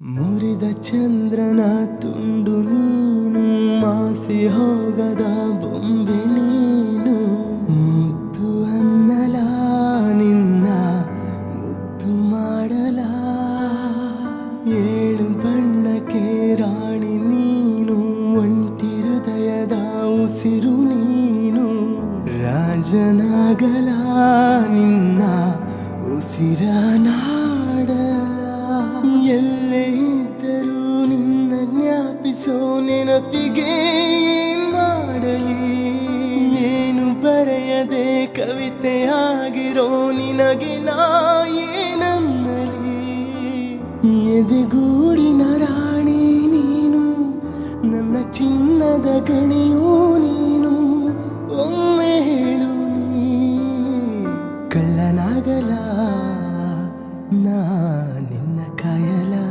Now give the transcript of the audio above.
ಮುರಿದ ಚಂದ್ರನ ತುಂಡು ನೀನು, ಮಾಸಿ ಹೋಗದ ಬೊಂಬೆ ನೀನು. ಮುದ್ದು ಅನ್ನಲ, ನಿನ್ನ ಮುತ್ತು ಮಾಡಲ. ಏಳು ಬಣ್ಣಕ್ಕೆ ರಾಣಿ ನೀನು, ಒಂಟಿ ಹೃದಯದ ಉಸಿರು ನೀನು. ರಾಜನಾಗಲ, ನಿನ್ನ ಉಸಿರ ನಾಡಲ ಎಲ್ಲೇ ಇದ್ದರೂ ನಿನ್ನ ಜ್ಞಾಪಿಸೋ ನೆನಪಿಗೆ ಮಾಡಲಿ? ಏನು ಬರೆಯದೆ ಕವಿತೆ ಆಗಿರೋ ನಿನಗೆ ನಾ ಏನನ್ನಲಿ? ಎದೆಗೂಡಿನ ರಾಣಿ ನೀನು, ನನ್ನ ಚಿನ್ನದ ಗಣಿಯೋ ನೀನು, ಒಮ್ಮೆ ಹೇಳು ನೀ. ಕಳ್ಳನಾಗಲ നിന്ന കയലാ